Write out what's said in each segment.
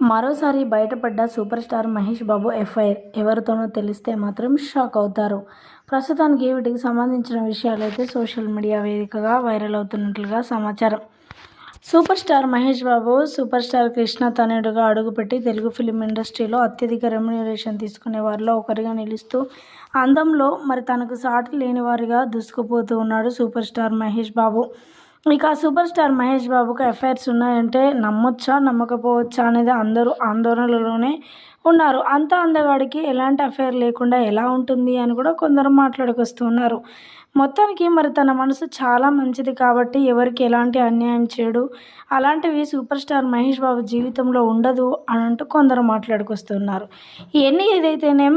మరోసారి బయటపడ్డ super star Mahesh Babu FIR. ఎవరితోనో తెలిస్తే మాత్రం షాక్ అవుతారు. ప్రస్తుతానికి వీటికి సంబంధించిన విషయాలైతే సోషల్ మీడియా వేదికగా వైరల్ అవుతున్నట్లుగా సమాచారం. Super star Mahesh Babu super star Krishna తనయుడుగా అడుగుపెట్టి తెలుగు ఫిలిం ఇండస్ట్రీలో అత్యధిక రెమ్యునరేషన్ తీసుకునే వారిలో ఒకరిగా నిలుస్తూ అందంలో మరి తనకు సాటి లేని వారిగా దూసుకుపోతూ ఉన్నాడు సూపర్ స్టార్ మహేష్ బాబు. ఇక సూపర్ స్టార్ మహేష్ బాబుకు ఎఫ్ఐఆర్స్ ఉన్నాయంటే నమ్మొచ్చా నమ్మకపోవచ్చా అనేది అందరూ ఆందోళనలోనే ఉన్నారు. అంత అందగాడికి ఎలాంటి అఫైర్ లేకుండా ఎలా ఉంటుంది అని కూడా కొందరు మాట్లాడుకొస్తున్నారు. మొత్తానికి మరి తన మనసు చాలా మంచిది కాబట్టి ఎవరికి ఎలాంటి అన్యాయం చేయడు అలాంటివి సూపర్ స్టార్ మహేష్ బాబు జీవితంలో ఉండదు అని అంటూ కొందరు మాట్లాడుకొస్తున్నారు. ఇవన్నీ ఏదైతేనేం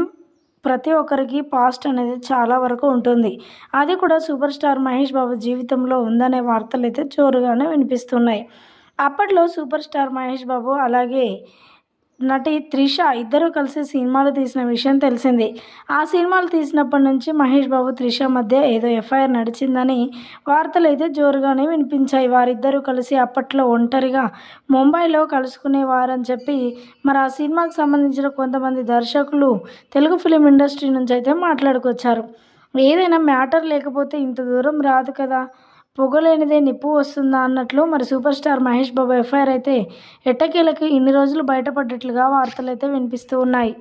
ప్రతి ఒక్కరికి పాస్ట్ అనేది చాలా వరకు ఉంటుంది. అది కూడా సూపర్ స్టార్ మహేష్ బాబు జీవితంలో ఉందనే వార్తలు అయితే జోరుగానే వినిపిస్తున్నాయి. అప్పట్లో సూపర్ స్టార్ మహేష్ బాబు అలాగే నటి త్రిష ఇద్దరు కలిసి సినిమాలు తీసిన విషయం తెలిసింది. ఆ సినిమాలు తీసినప్పటి నుంచి మహేష్ బాబు త్రిష మధ్య ఏదో ఎఫ్ఐఆర్ నడిచిందని వార్తలు అయితే జోరుగానే వినిపించాయి. వారిద్దరూ కలిసి అప్పట్లో ఒంటరిగా ముంబైలో కలుసుకునేవారని చెప్పి మరి ఆ సినిమాకి సంబంధించిన కొంతమంది దర్శకులు తెలుగు ఫిలిం ఇండస్ట్రీ నుంచి అయితే మాట్లాడుకొచ్చారు. ఏదైనా మ్యాటర్ లేకపోతే ఇంత దూరం రాదు కదా. పొగలేనిదే నిప్పు వస్తుందా అన్నట్లు మరి super star Mahesh Babu FIR అయితే ఎట్టకేలకి ఇన్ని రోజులు బయటపడ్డట్లుగా వార్తలు అయితే వినిపిస్తూ ఉన్నాయి.